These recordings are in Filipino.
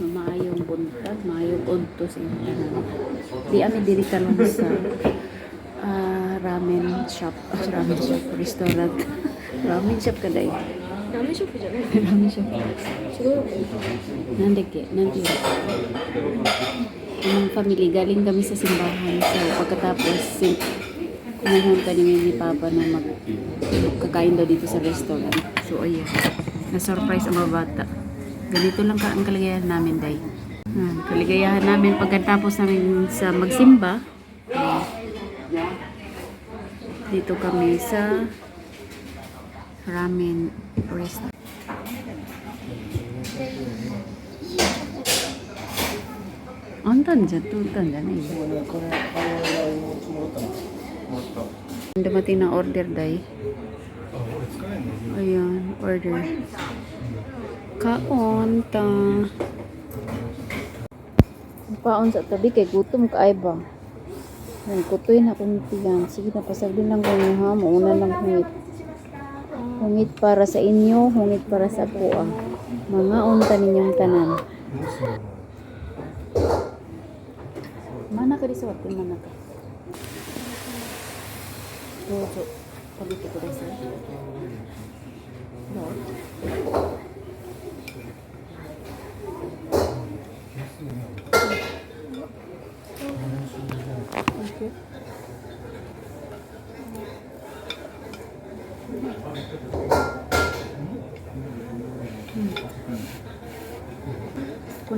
maayong buntag, maayong unto sa inyo. Di ano, ami diri karon sa uh, ramen shop, ah, ramen shop, restaurant. ramen shop ka dai. Ramen shop ka eh. Ramen shop. Siguro. Nandike, nandike. Ang family, galing kami sa simbahan. So, pagkatapos, sin Kumahan ka ni Mimi Papa na magkakain daw dito sa restaurant. So, ayun. Na-surprise ang mga bata. Ganito lang ka ang kaligayahan namin, Day. Ah, kaligayahan namin pagkatapos namin sa magsimba. ah, dito kami sa ramen restaurant. Antan dyan, tutan dyan eh. Dumating na order day. Ayan, order. Kaon ta. Kaon sa tabi kay gutom ka ay ba? Ayan, kutoy na kung tiyan. Sige na, pasagdin lang kayo ha. Mauna lang hungit. Hungit para sa inyo, hungit para sa puwa. Mga unta ninyong tanan. Mana ka waktu mana ka? Dojo. Ko desa. No. Okay.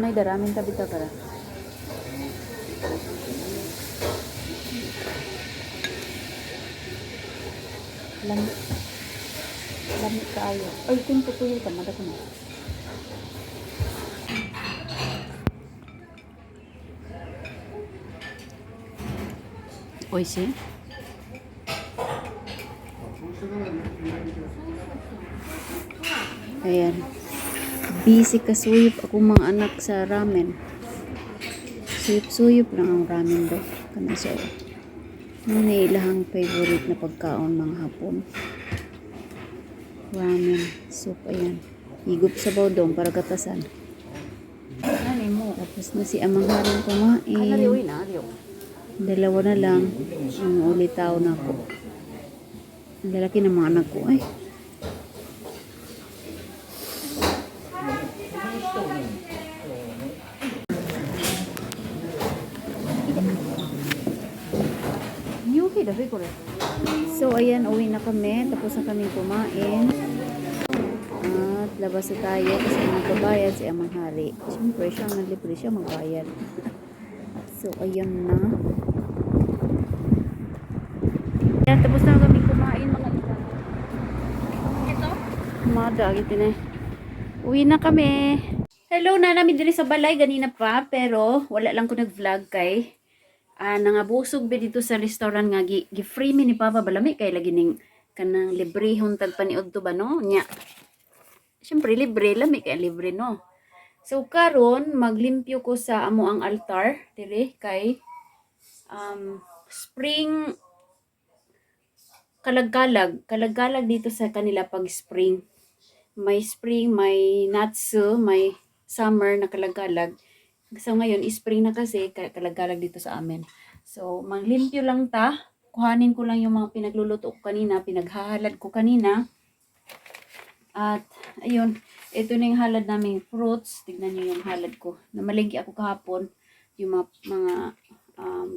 Kunay daramin tabi ta kara. Lamig. Lamig kaayo. Ay, ito yung tutuyo ka. Mada ko na. Oy, si? Ayan. Busy ka suyop ako mga anak sa ramen. Suyop-suyop lang ang ramen daw. Kana siya. Ano ilahang favorite na pagkaon mga hapon. Ramen, soup, ayan. Higop sa bawdong para gatasan. Ano mo? Tapos na si Amang Haring kumain. na, ariyo. Dalawa na lang. Ang ulitaw na ako. Ang lalaki ng mga anak ko. Ay. Dahi ko rin. So, ayan, uwi na kami. Tapos na kami kumain. At labas na tayo kasi magbabayad si Amang Hari. Siyempre, siya naglibre siya magbayad. So, ayan na. Ayan, tapos na kami kumain mga. Ito? Mada, ito na. Uwi na kami. Hello na namin diri sa balay ganina pa pero wala lang ko nag-vlog kay ah nangabusog be dito sa restaurant nga gi, gi free mi ni Papa balami kay lagi ning kanang libre huntag paniod to ba no nya. Syempre libre lami kay libre no. So karon maglimpyo ko sa amo ang altar dire kay um spring kalagkalag, kalagkalag dito sa kanila pag spring. May spring, may natsu, may summer na kalagkalag. So ngayon, spring na kasi, ka- kalagkalag dito sa amin. So, manglimpyo lang ta. Kuhanin ko lang yung mga pinagluluto ko kanina, pinaghahalad ko kanina. At, ayun, ito na yung halad naming fruits. Tignan nyo yung halad ko. Namalingki ako kahapon. Yung mga, mga um,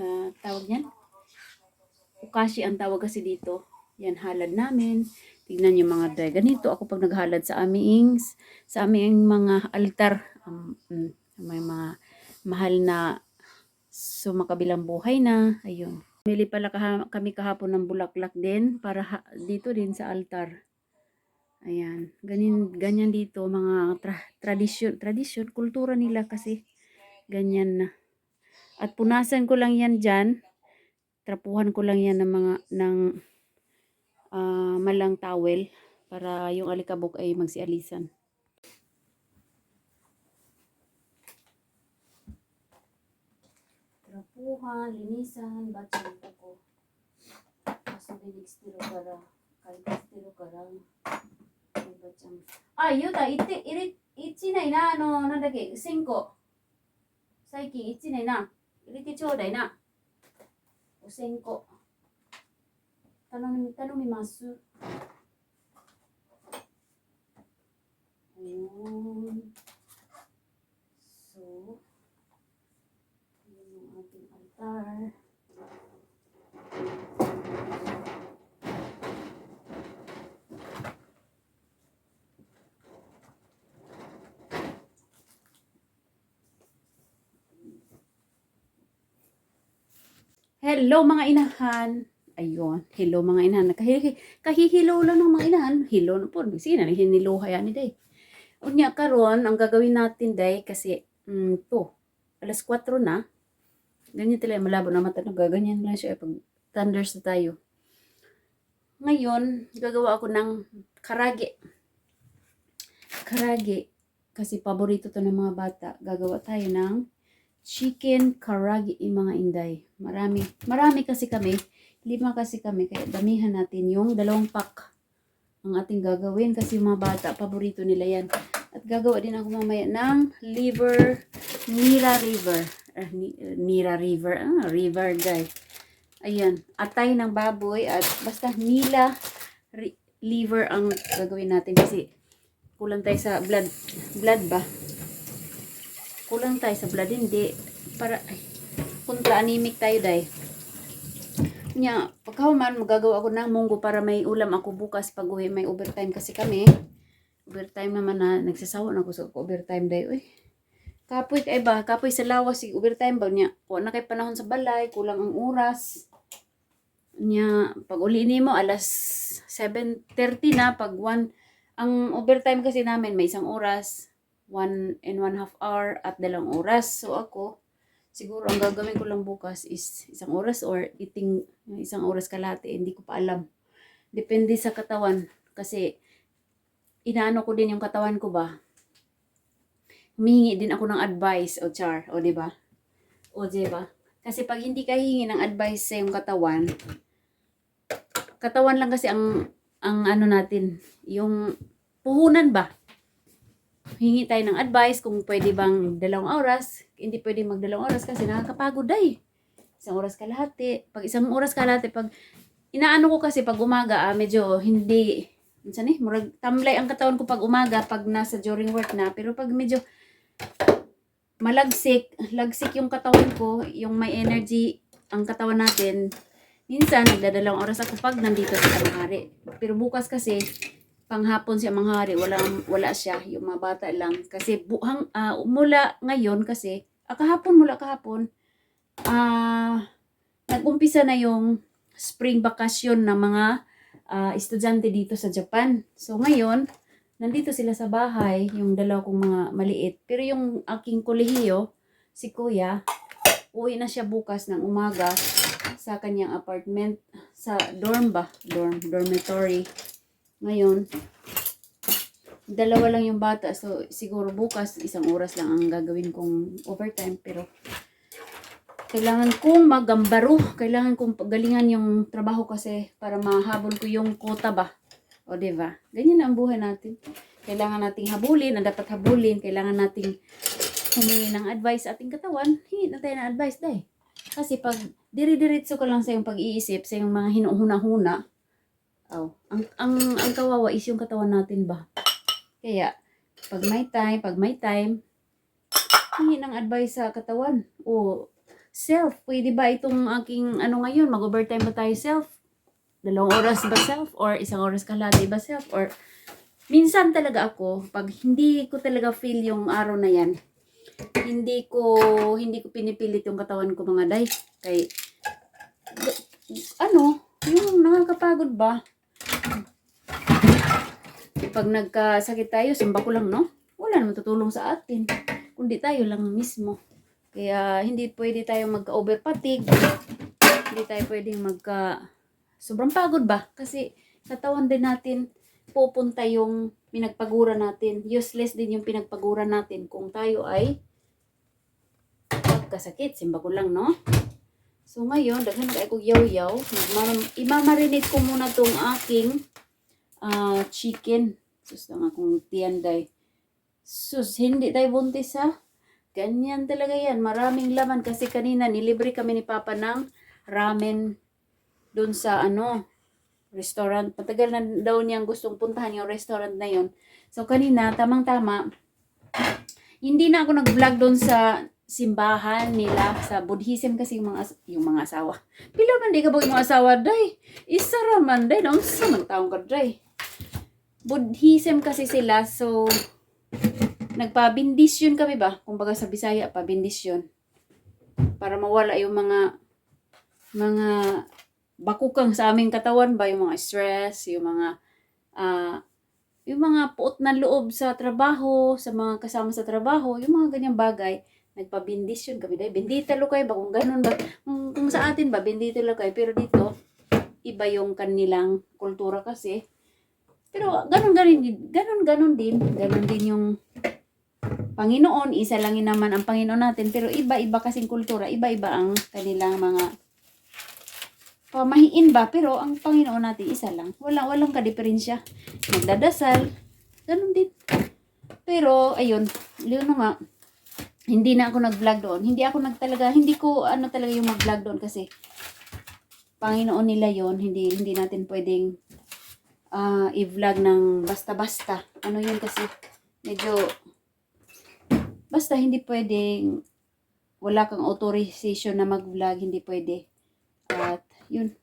ah, tawag niyan? Ukashi ang tawag kasi dito. Yan halad namin. Tignan niyo mga day. Ganito ako pag naghalad sa aming sa aming mga altar. Um, mm, may mga mahal na sumakabilang buhay na. Ayun. Mili pala kami kahapon ng bulaklak din para dito din sa altar. Ayan. Ganyan, ganyan dito mga tra- tradisyon, tradisyon, kultura nila kasi ganyan na. At punasan ko lang yan dyan trapuhan ko lang yan ng mga ng ah, malang towel para yung alikabok ay magsialisan. Trapuhan, linisan, batsan po ko. Kaso binig stiro para kahit stiro karang may ちゃん。あ、ゆうた、いって、いれ、一年な、あの、なんだっけ、 altar. Hello mga inahan. Ayun. Hello mga inahan. Kahi kahihilo lang ng mga inahan. Hello na po. Sige na, hiniluha yan ni day. Unya karon ang gagawin natin day kasi mm, to alas 4 na. Ganyan talaga malabo na mata gaganyan lang siya pag thunders na tayo. Ngayon, gagawa ako ng karage. Karage. Kasi paborito to ng mga bata. Gagawa tayo ng chicken karage yung mga inday. Marami. Marami kasi kami. Lima kasi kami. Kaya damihan natin yung dalawang pack ang ating gagawin kasi mga bata, paborito nila yan. At gagawa din ako mamaya ng liver, Nira River. Ni, Nira River. Ah, river guys. Ayan. Atay ng baboy at basta nila liver ang gagawin natin kasi kulang tayo sa blood. Blood ba? Kulang tayo sa blood. Hindi. Para, ay, kontra anemic tayo dahil. Nya, pagkahuman, magagawa ako ng munggo para may ulam ako bukas pag uwi. May overtime kasi kami. Overtime naman na nagsasawa na ako sa overtime day. Uy, kapoy kay ba? Kapoy sa lawas, si overtime ba niya? O na kay panahon sa balay, kulang ang oras. Nya, pag uli ni mo, alas 7.30 na, pag 1, ang overtime kasi namin may isang oras, 1 and 1 half hour at dalawang oras. So ako, siguro ang gagawin ko lang bukas is isang oras or eating isang oras kalahati. Hindi ko pa alam. Depende sa katawan. Kasi inaano ko din yung katawan ko ba. Humihingi din ako ng advice o char. O di ba? O di ba? Kasi pag hindi ka hihingi ng advice sa yung katawan, katawan lang kasi ang ang ano natin, yung puhunan ba? hingi tayo ng advice kung pwede bang dalawang oras. Hindi pwede magdalawang oras kasi nakakapagod ay. Isang oras kalahati. Pag isang oras kalahati, pag inaano ko kasi pag umaga, ah, medyo hindi, minsan eh, murag tamlay ang katawan ko pag umaga, pag nasa during work na. Pero pag medyo malagsik, lagsik yung katawan ko, yung may energy ang katawan natin, minsan nagdadalawang oras ako pag nandito sa tanghari. Pero bukas kasi, panghapon siya manghari, wala, wala siya, yung mga bata lang. Kasi buhang, ah, mula ngayon kasi, ah, kahapon, mula kahapon, ah, nag-umpisa na yung spring vacation ng mga ah, estudyante dito sa Japan. So ngayon, nandito sila sa bahay, yung dalawa kong mga maliit. Pero yung aking kolehiyo, si kuya, uwi na siya bukas ng umaga sa kanyang apartment, sa dorm ba? Dorm, dormitory. Ngayon, dalawa lang yung bata. So, siguro bukas, isang oras lang ang gagawin kong overtime. Pero, kailangan kong magambaro. Kailangan kong pagalingan yung trabaho kasi para mahabol ko yung quota ba. O, di ba? Ganyan ang buhay natin. Kailangan nating habulin, ang dapat habulin. Kailangan nating humingi ng advice sa ating katawan. Hingi na tayo ng advice, dahil. Kasi pag diri-diritso ka lang sa yung pag-iisip, sa yung mga hinuhuna-huna, Oh, ang ang ang kawawa is yung katawan natin ba. Kaya pag may time, pag may time, hingi ng advice sa katawan. O self, pwede ba itong aking ano ngayon, mag-overtime ba tayo self? Dalawang oras ba self or isang oras kalahati ba self or minsan talaga ako pag hindi ko talaga feel yung araw na yan, hindi ko hindi ko pinipilit yung katawan ko mga day. Kay ano, yung nakakapagod ba? Pag nagkasakit tayo, simba ko lang, no? Wala naman tutulong sa atin. Kundi tayo lang mismo. Kaya hindi pwede tayo magka-over fatigue. Hindi tayo pwedeng magka... Sobrang pagod ba? Kasi katawan din natin pupunta yung pinagpagura natin. Useless din yung pinagpagura natin kung tayo ay magkasakit. Simba ko lang, no? So ngayon, daghan ka ko yaw-yaw. Imamarinate ko muna tong aking ah, chicken. Sus lang akong tiyan day. Sus, hindi day buntis ha. Ganyan talaga yan. Maraming laman kasi kanina nilibre kami ni Papa ng ramen dun sa ano, restaurant. Patagal na daw niyang gustong puntahan yung restaurant na yon. So kanina, tamang-tama, hindi na ako nag-vlog doon sa simbahan nila sa Buddhism kasi yung mga yung mga asawa. Pila man di ka ba yung asawa day? Isa ra man day, no? Sa man taong ka day. Buddhism kasi sila, so nagpa-bindisyon kami ba? Kumbaga sa Bisaya, pa-bindisyon. Para mawala yung mga mga bakukang sa aming katawan ba, yung mga stress, yung mga ah yung mga puot na loob sa trabaho, sa mga kasama sa trabaho, yung mga ganyang bagay, nagpa-bindisyon kami dahil bendita lo kayo ba? Ganun ba? Kung, kung sa atin ba bendita lo kayo. Pero dito iba yung kanilang kultura kasi. Pero ganun ganun din ganun ganun din. Ganun din yung Panginoon. Isa lang yun naman ang Panginoon natin. Pero iba iba kasing kultura. Iba iba ang kanilang mga pamahiin ba? Pero ang Panginoon natin isa lang. Walang walang kadiferensya nagdadasal ganun din. Pero ayun. Yun nga. Hindi na ako nag-vlog doon. Hindi ako nagtalaga, hindi ko ano talaga yung mag-vlog doon kasi Panginoon nila yon hindi hindi natin pwedeng ah, i-vlog ng basta-basta. Ano yun kasi? Medyo basta hindi pwedeng wala kang authorization na mag-vlog, hindi pwede. Yun,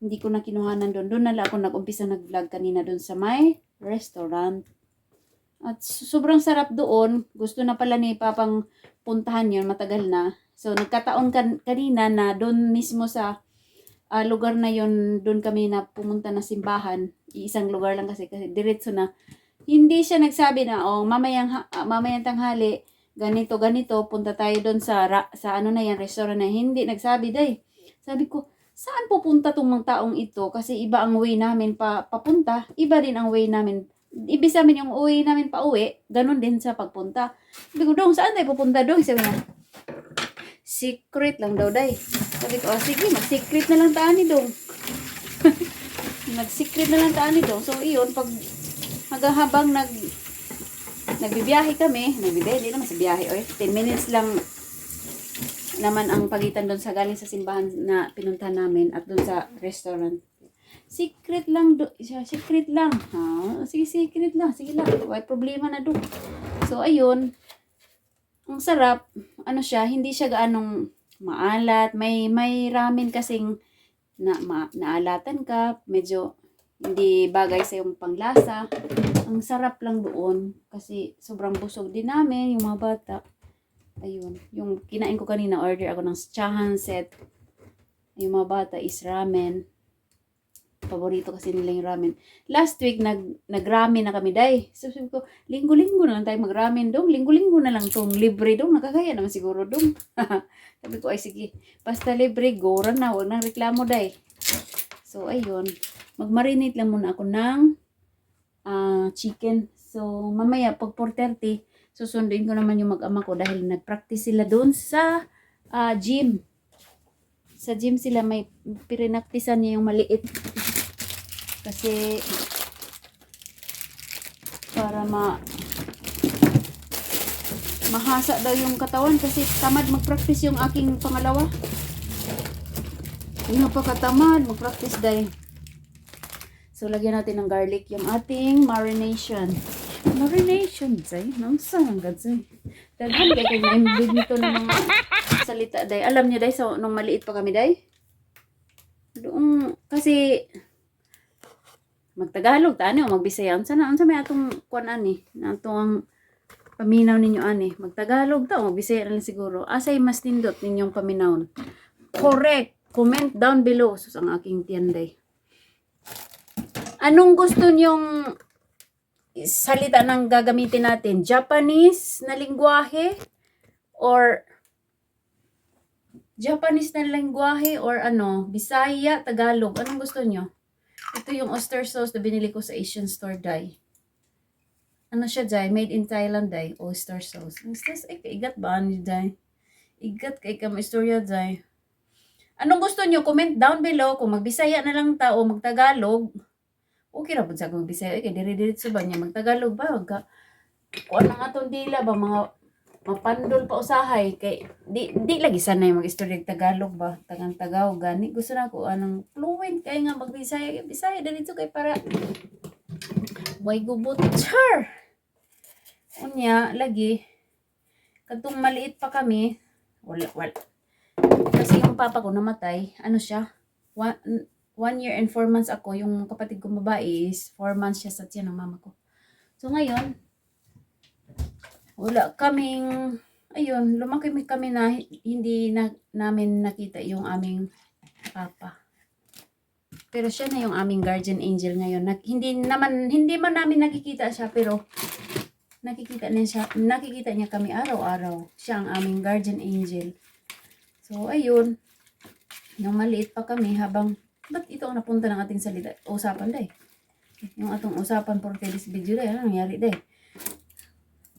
hindi ko na kinuhanan doon. Doon na lang ako nag-umpisa nag-vlog kanina doon sa may restaurant. At sobrang sarap doon. Gusto na pala ni Papang puntahan yun, matagal na. So, nagkataon kan kanina na doon mismo sa ah, lugar na yon doon kami na pumunta na simbahan. Iisang lugar lang kasi, kasi diretso na. Hindi siya nagsabi na, oh, mamayang, ah, mamayang tanghali, ganito, ganito, punta tayo doon sa, sa ano na yan, restaurant na. Hindi, nagsabi, day. Sabi ko, saan pupunta tong mga taong ito? Kasi iba ang way namin pa, papunta, iba din ang way namin ibig sabihin yung uwi namin pa uwi, ganun din sa pagpunta. Sabi ko, dong, saan tayo pupunta dong? Sabi niya, secret lang daw, day. Sabi ko, oh, sige, mag-secret na lang taan ni dong. mag-secret na lang taan ni dong. So, iyon, pag hanggang habang nag nagbibiyahe kami, nagbibiyahe, naman sa biyahe, oy, 10 minutes lang naman ang pagitan doon sa galing sa simbahan na pinuntahan namin at doon sa restaurant. Secret lang do secret lang. Ha? Sige secret lang sige lang. May problema na do so ayun. Ang sarap. Ano siya hindi siya gaanong maalat. May may ramen kasing na ma, naalatan ka. Medyo hindi bagay sa yung panglasa. Ang sarap lang doon kasi sobrang busog din namin yung mga bata ayun yung kinain ko kanina order ako ng chahan set yung mga bata is ramen paborito kasi nila yung ramen. Last week, nag, nag-ramen na kami, day. Sabi ko, linggo-linggo na lang tayo mag-ramen dong. Linggo-linggo na lang tong libre dong. Nakakaya naman siguro dong. sabi ko, ay sige, basta libre, gora na. Huwag nang reklamo, day. So, ayun. Mag-marinate lang muna ako ng ah, chicken. So, mamaya, pag 4.30, susunduin ko naman yung mag-ama ko dahil nag-practice sila doon sa ah, gym. Sa gym sila may pirinaktisan niya yung maliit kasi para ma mahasa daw yung katawan kasi tamad mag-practice yung aking pangalawa. Yung napakatamad mag-practice dahil. So, lagyan natin ng garlic yung ating marination. Marination, say. Nang saan ka, say. Daghan kay kay naimbig nito ng mga salita, day. Alam niyo, day, so, nung maliit pa kami, day. Doon, kasi, magtagalog ta ani o magbisaya unsa na unsa may atong kuan ani atong paminaw ninyo ani magtagalog ta o magbisaya na siguro asay mas tindot ninyong paminawon correct comment down below sus ang aking tiyanday anong gusto nyong salita ng gagamitin natin Japanese na lingwahe or Japanese na lingwahe or ano Bisaya Tagalog anong gusto nyo ito yung oyster sauce na binili ko sa Asian store, Dai. Ano siya, Dai? Made in Thailand, Dai. Oyster sauce. Ang stress, ay, kaigat ba ni Dai? Igat kay kam istorya, Dai. Anong gusto nyo? Comment down below kung magbisaya na lang ta o magtagalog okay ra pud sa akong Bisaya kay dire-diretso ba niya? Magtagalog ba? Magka kuan ang atong dila ba? Mga mapandol pa usahay. Kay di di lagi sanay mag-istorya og Tagalog ba? Tagang Tagaw gani. Gusto na ko anong fluent kay nga magbisaya. Bisaya diretso kay para way gubot. Char! Unya lagi kadtong maliit pa kami wala wala. Kasi yung papa ko namatay ano siya? One, one year and four months ako yung kapatid kong babae is four months siya sa tiyan ng mama ko so ngayon wala kaming ayun lumaki kami na hindi na namin nakita yung aming papa pero siya na yung aming guardian angel ngayon. Nak- hindi naman hindi man namin nakikita siya pero nakikita niya siya, nakikita niya kami araw-araw. Siya ang aming guardian angel. So ayun. Nung maliit pa kami habang ba't ito ang napunta ng ating salita usapan day. Yung atong usapan for today's video day, ano nangyari day.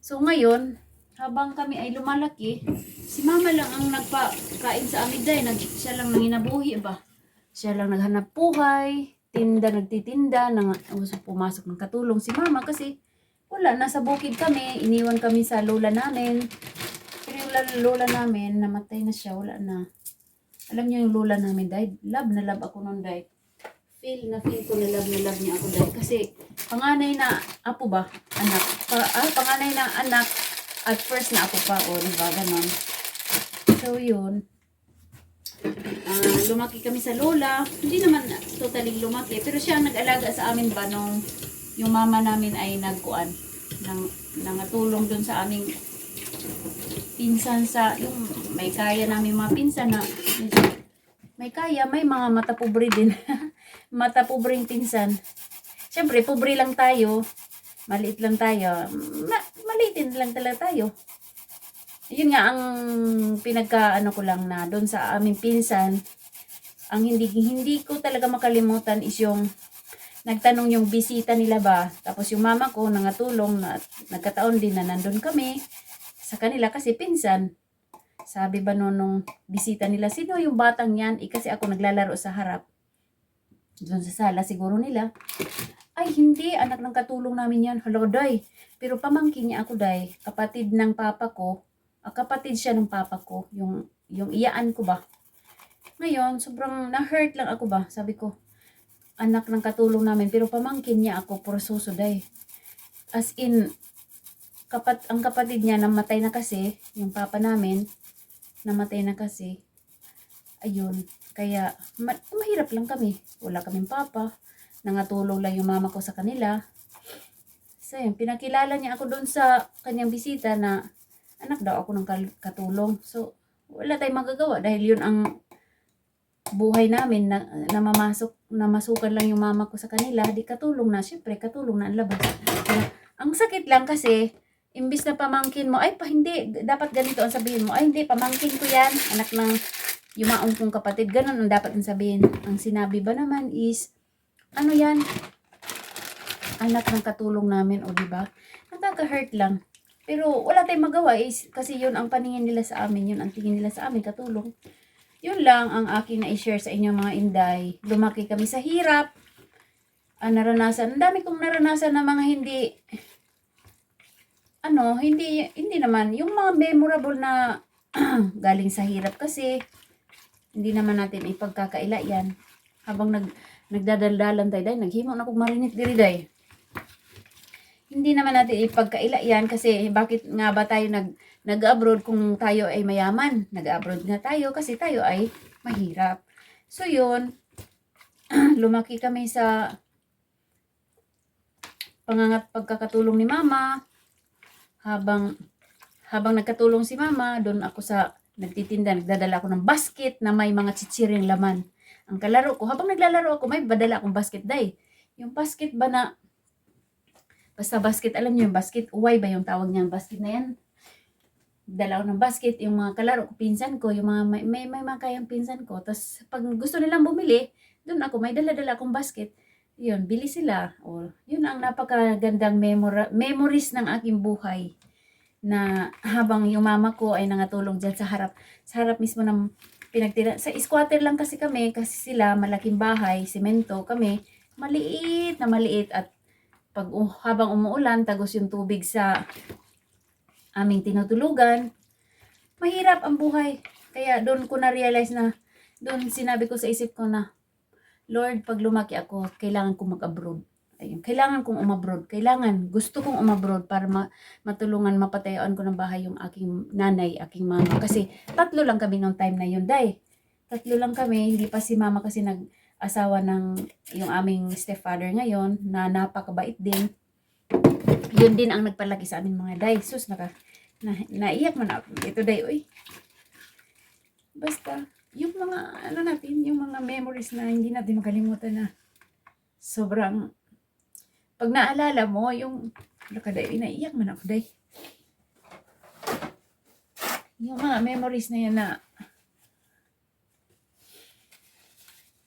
So ngayon, habang kami ay lumalaki, si mama lang ang nagpakain sa amin day. Nag, siya lang nanginabuhi ba? Siya lang naghanap buhay, tinda, nagtitinda, nang gusto pumasok ng katulong si mama kasi wala, nasa bukid kami, iniwan kami sa lola namin. Pero yung lola namin, namatay na siya, wala na. Alam niyo yung lola namin, died. Love na love ako noon, died. Feel na feel ko na love na love niya ako, died. Kasi panganay na apo ba? Anak. Pa, ah, panganay na anak at first na ako pa, o, diba, ganon. So, yun ah, lumaki kami sa lola. Hindi naman totally lumaki, pero siya ang nag-alaga sa amin ba nung yung mama namin ay nagkuan nang nangatulong doon sa aming pinsan sa yung may kaya namin mga pinsan na may kaya, may mga mata pobre din. mata pobreng pinsan. Siyempre, pobre lang tayo. Maliit lang tayo. Ma maliitin lang talaga tayo yun nga ang pinagka ano ko lang na doon sa aming pinsan ang hindi hindi ko talaga makalimutan is yung nagtanong yung bisita nila ba tapos yung mama ko nangatulong na nagkataon din na nandun kami sa kanila kasi pinsan. Sabi ba noon nung bisita nila sino yung batang yan? Eh kasi ako naglalaro sa harap. Doon sa sala siguro nila. Ay hindi. Anak ng katulong namin yan. Hello day. Pero pamangkin niya ako day. Kapatid ng papa ko. Ah, kapatid siya ng papa ko, yung, yung iyaan ko ba. Ngayon, sobrang na-hurt lang ako ba. Sabi ko, anak ng katulong namin, pero pamangkin niya ako, puro susuday. As in, kapat, ang kapatid niya namatay na kasi, yung papa namin, namatay na kasi. Ayun, kaya ma- mahirap lang kami. Wala kaming papa. Nangatulong lang yung mama ko sa kanila. So, yun, pinakilala niya ako doon sa kanyang bisita na anak daw ako ng katulong. So, wala tayong magagawa dahil yun ang buhay namin na, na mamasok, na masukan lang yung mama ko sa kanila, di katulong na, syempre katulong na ang labas. Ang sakit lang kasi, imbis na pamangkin mo, ay pa hindi, dapat ganito ang sabihin mo, ay hindi, pamangkin ko yan, anak ng yumaong kong kapatid, ganun ang dapat ang sabihin. Ang sinabi ba naman is, ano yan, anak ng katulong namin, o di ba? Nakaka-hurt lang. Pero wala tayong magawa is kasi yun ang paningin nila sa amin, yun ang tingin nila sa amin, katulong. Yun lang ang akin na i-share sa inyo mga inday. Lumaki kami sa hirap. Ah, naranasan, ang dami kong naranasan na mga hindi ano, hindi hindi naman yung mga memorable na galing sa hirap kasi hindi naman natin ipagkakaila yan. Habang nag nagdadaldalan tayo, dahil naghimo na kong marinit diri day hindi naman natin ipagkaila yan kasi bakit nga ba tayo nag, nag-abroad kung tayo ay mayaman? Nag-abroad nga tayo kasi tayo ay mahirap. So yun, lumaki kami sa pangangat pagkakatulong ni mama. Habang habang nagkatulong si mama, doon ako sa nagtitinda, nagdadala ako ng basket na may mga chichiring laman. Ang kalaro ko, habang naglalaro ako, may badala akong basket day. Yung basket ba na Basta basket, alam niyo yung basket, uway ba yung tawag niya, basket na yan? Dala ko ng basket, yung mga kalaro ko, pinsan ko, yung mga may, may, may mga kayang pinsan ko. Tapos, pag gusto nilang bumili, doon ako, may dala-dala akong basket. Yun, bili sila. O, yun ang napakagandang memora, memories ng aking buhay. Na habang yung mama ko ay nangatulong dyan sa harap, sa harap mismo ng pinagtira. Sa squatter lang kasi kami, kasi sila, malaking bahay, simento, kami, maliit na maliit at pag uh, habang umuulan, tagos yung tubig sa aming tinutulugan, mahirap ang buhay. Kaya doon ko na-realize na, doon sinabi ko sa isip ko na, Lord, pag lumaki ako, kailangan ko mag-abroad. Ayun, kailangan kong umabroad. Kailangan, gusto kong umabroad para ma- matulungan, mapatayuan ko ng bahay yung aking nanay, aking mama. Kasi tatlo lang kami nung time na yun, day. Tatlo lang kami, hindi pa si mama kasi nag-asawa ng yung aming stepfather ngayon, na napakabait din. Yun din ang nagpalaki sa amin mga day. Sus, naka, na, naiyak man ako. Ito day, uy. Basta, yung mga, ano natin, yung mga memories na hindi natin makalimutan na sobrang, pag naalala mo, yung, ano ka day, naiyak man ako day. Yung mga memories na yan na,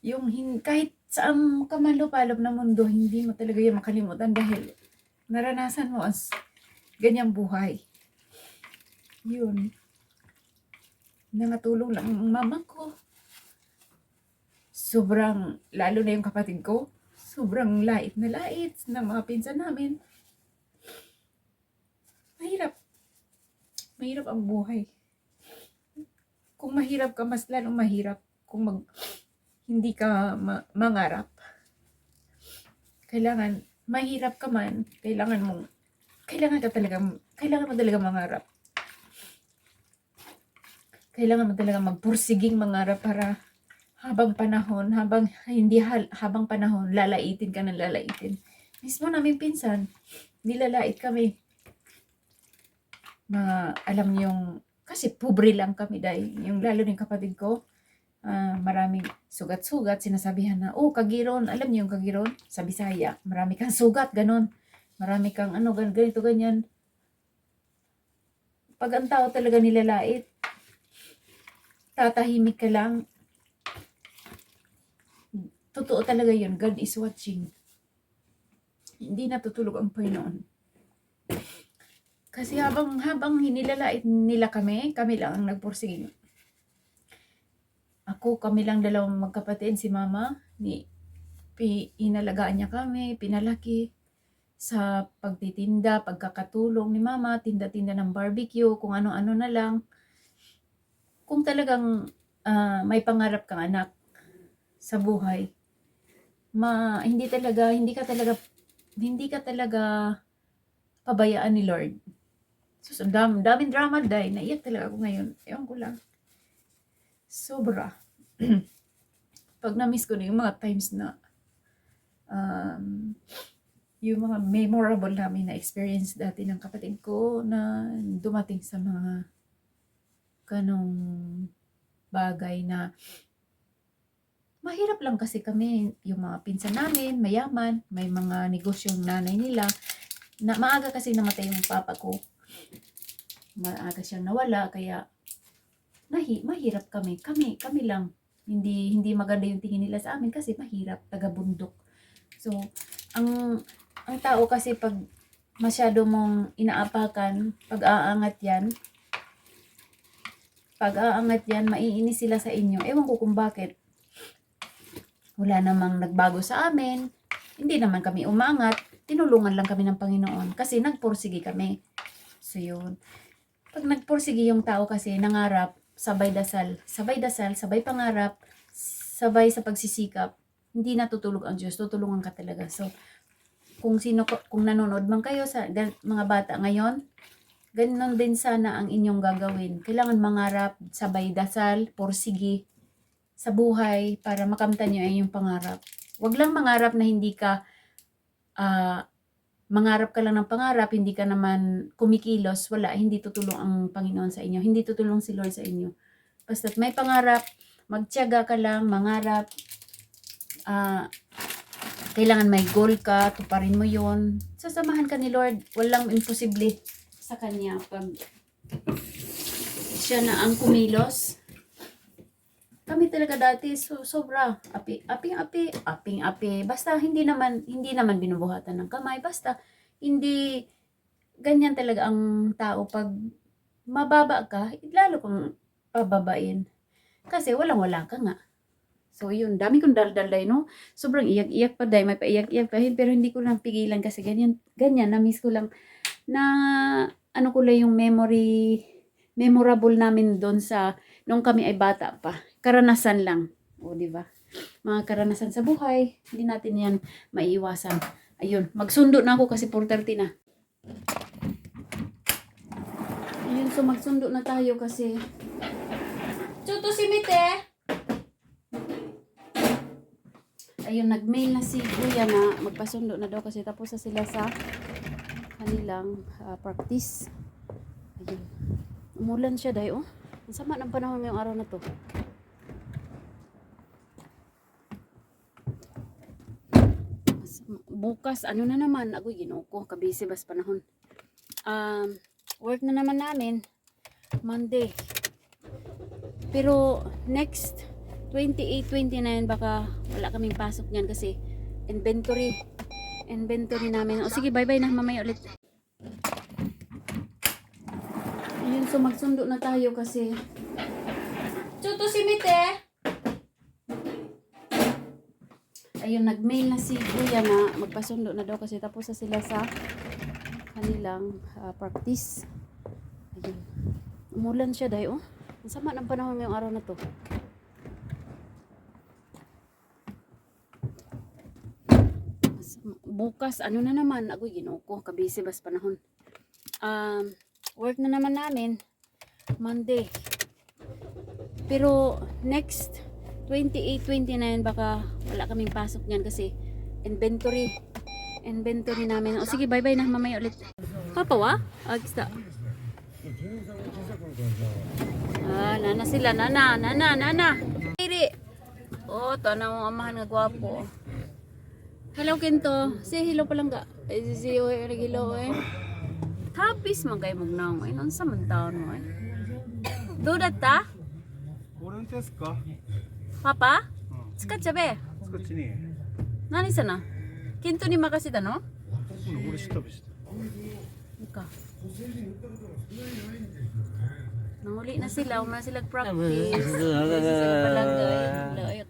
yung hin, kahit saan kamalupalop na mundo, hindi mo talaga yan makalimutan dahil naranasan mo as ganyang buhay. Yun. Nangatulong lang ang mama ko. Sobrang, lalo na yung kapatid ko, sobrang lait na lait ng mga pinsan namin. Mahirap. Mahirap ang buhay. Kung mahirap ka, mas lalong mahirap kung mag, hindi ka ma- mangarap. Kailangan, mahirap ka man, kailangan mong, kailangan ka talaga, kailangan mo talaga mangarap. Kailangan mo talaga magpursiging mangarap para habang panahon, habang hindi habang panahon, lalaitin ka ng lalaitin. Mismo namin pinsan, nilalait kami. Mga, alam niyong, kasi pobre lang kami dahil, yung lalo ng kapatid ko, ah, maraming sugat-sugat, sinasabihan na, oh, kagiron, alam niyo yung kagiron? Sa Bisaya, marami kang sugat, ganon. Marami kang ano, gan- ganito, ganyan. Pag ang tao talaga nilalait, tatahimik ka lang, totoo talaga yun. God is watching. Hindi natutulog ang Panginoon. Kasi habang habang hinilalait nila kami, kami lang ang nagpursige. Ako, kami lang dalawang magkapatid, si mama, ni inalagaan niya kami, pinalaki sa pagtitinda, pagkakatulong ni mama, tinda-tinda ng barbecue, kung ano-ano na lang. Kung talagang ah, may pangarap kang anak sa buhay, ma hindi talaga hindi ka talaga hindi ka talaga pabayaan ni Lord. So, ang dam, daming drama dahil naiyak talaga ako ngayon. Ewan ko lang. Sobra. Pag na-miss ko na yung mga times na um, yung mga memorable namin na experience dati ng kapatid ko na dumating sa mga ganong bagay na mahirap lang kasi kami, yung mga pinsan namin, mayaman, may mga negosyong nanay nila, na maaga kasi namatay yung papa ko. Maaga siya nawala, kaya nahi, mahirap kami. Kami, kami lang. Hindi hindi maganda yung tingin nila sa amin kasi mahirap, taga bundok. So, ang ang tao kasi pag masyado mong inaapakan, pag aangat yan, pag aangat yan, maiinis sila sa inyo. Ewan ko kung bakit wala namang nagbago sa amin. Hindi naman kami umangat. Tinulungan lang kami ng Panginoon kasi nagpursige kami. So yun. Pag nagpursige yung tao kasi nangarap, sabay dasal. Sabay dasal, sabay pangarap, sabay sa pagsisikap. Hindi natutulog ang Diyos. Tutulungan ka talaga. So, kung sino kung nanonood man kayo sa mga bata ngayon, ganun din sana ang inyong gagawin. Kailangan mangarap, sabay dasal, pursige, sa buhay para makamtan nyo ay yung pangarap. Huwag lang mangarap na hindi ka ah, mangarap ka lang ng pangarap, hindi ka naman kumikilos, wala, hindi tutulong ang Panginoon sa inyo, hindi tutulong si Lord sa inyo. Basta't may pangarap, magtiyaga ka lang, mangarap, ah, kailangan may goal ka, tuparin mo yon sasamahan ka ni Lord, walang imposible sa Kanya pag siya na ang kumilos, kami talaga dati so, sobra. Api aping api aping api. Basta hindi naman hindi naman binubuhatan ng kamay. Basta hindi ganyan talaga ang tao. Pag mababa ka lalo kang pababain. Kasi walang wala ka nga. So yun, dami kong daldal day, no? Sobrang iyak-iyak pa day, may paiyak-iyak pa, pero hindi ko lang pigilan kasi ganyan, ganyan, na-miss ko lang na ano ko lang yung memory, memorable namin doon sa, nung kami ay bata pa. Karanasan lang. O, di ba? Mga karanasan sa buhay, hindi natin yan maiiwasan. Ayun, magsundo na ako kasi 4.30 na. Ayun, so magsundo na tayo kasi Chuto si Mite! Ayun, nag-mail na si Kuya na magpasundo na daw kasi tapos na sila sa kanilang ah, practice. Ayun. Umulan siya dahil, oh. Ang sama ng panahon ngayong araw na to. Bukas, ano na naman, agoy, ginoo ko, kabisi bas panahon. Um, work na naman namin, Monday. Pero, next, 28, 29, baka wala kaming pasok niyan kasi inventory. Inventory namin. O sige, bye-bye na, mamaya ulit. Ayun, so magsundo na tayo kasi Chuto si Mite! Ayun, nag-mail na si Kuya na magpasundo na daw kasi tapos na sila sa kanilang ah, practice. Ayun. Umulan siya dahil, oh. Ang sama ng panahon ngayong araw na to. Mas- Bukas, ano na naman, agoy, ginoo ko, kabisi bas panahon. Um, work na naman namin, Monday. Pero, next, 28, 29, baka wala kaming pasok niyan kasi inventory. Inventory namin. O sige, bye-bye na, mamaya ulit. Papa wa? Agsta. Ah, nana sila, nana, nana, nana. Iri. Oh, tanaw mo amahan nga gwapo. Hello, Kento. Say hello pa lang ka. Eh, si Oy, eh, regilo, eh. Tapis man kayo mong naong, eh. Sa man taon mo, eh. Doda ta? Oren tes ka? Papa? Tsukat siya be? Tsukat siya niya. Nani sana? Kento ni makasi da no? Ano, ore shita be shita. Ika. Nanguli na sila, una sila practice. sila palagay.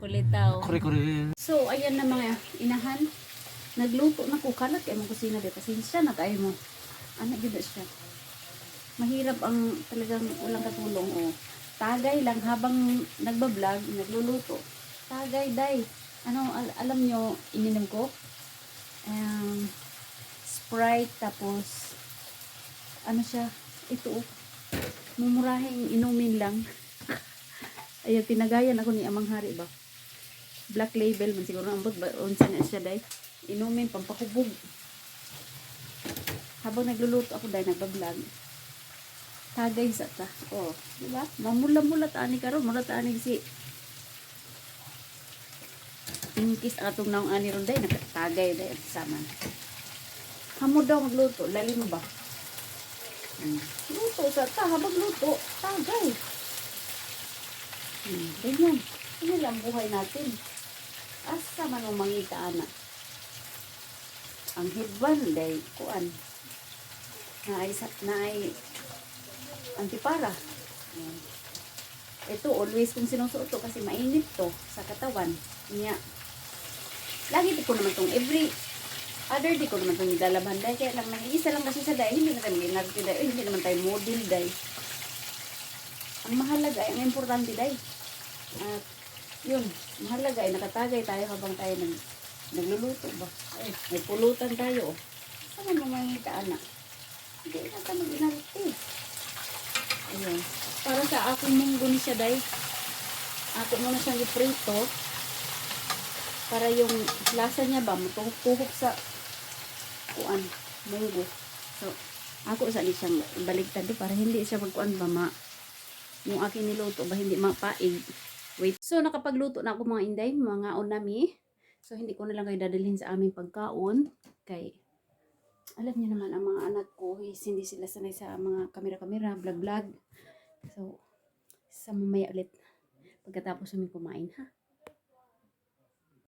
Kuri, kuri. So, ayan na mga inahan. Nagluto na ko. Kalat kaya mong kusina dito. Pasensya na kayo mo. Anak yun siya. Mahirap ang talagang walang katulong. Oh. Tagay lang habang nagbablog, nagluluto. Tagay, day. Ano, al alam nyo, ininom ko? Um, Sprite, tapos, ano siya, ito oh mumurahing inumin lang. Ayun, tinagayan ako ni Amang Hari ba? black label man siguro ang ba unsa na siya day. Inumin pampakubog. Habang nagluluto ako dahil nagbablog. Tagay sa ta. Oh di ba? Mamula-mula tani karon mula tani si Inkis ang atong naong ani ron day. Nakatagay day sama. Hamo daw magluto lalim ba hmm. luto sa ta habang luto tagay hmm. ganyan ano lang buhay natin asa man ang mangita ana ang hidban day kuan na ay sa- na ay antipara Ayan. ito always kung sinusuot to kasi mainit to sa katawan niya lagi ko naman tong every other di ko naman tong nilalaban dahil kaya lang nag-iisa lang kasi sa day hindi na kami inarte day hindi naman tayo model day ang mahalaga ang importante day at yun, mahalaga ay nakatagay tayo habang tayo nag, nagluluto ba. Ay, may pulutan tayo. oh. Saan mo mangita anak? Hindi na ka mag-inaliti. Ayun. Para sa aking munggo ni siya, day. Ako muna siyang iprito. Para yung lasa niya ba, matuhok sa kuan, munggo. So, ako sa ni siyang baligtad di para hindi siya magkuan ba ma yung aking niluto ba hindi mapaig. Wait. So, nakapagluto na ako mga inday, mga onami. So, hindi ko na lang kayo dadalhin sa aming pagkaon. Kay, alam niyo naman, ang mga anak ko, is hindi sila sanay sa mga kamera-kamera, vlog-vlog. So, sa mamaya ulit, pagkatapos namin kumain, ha?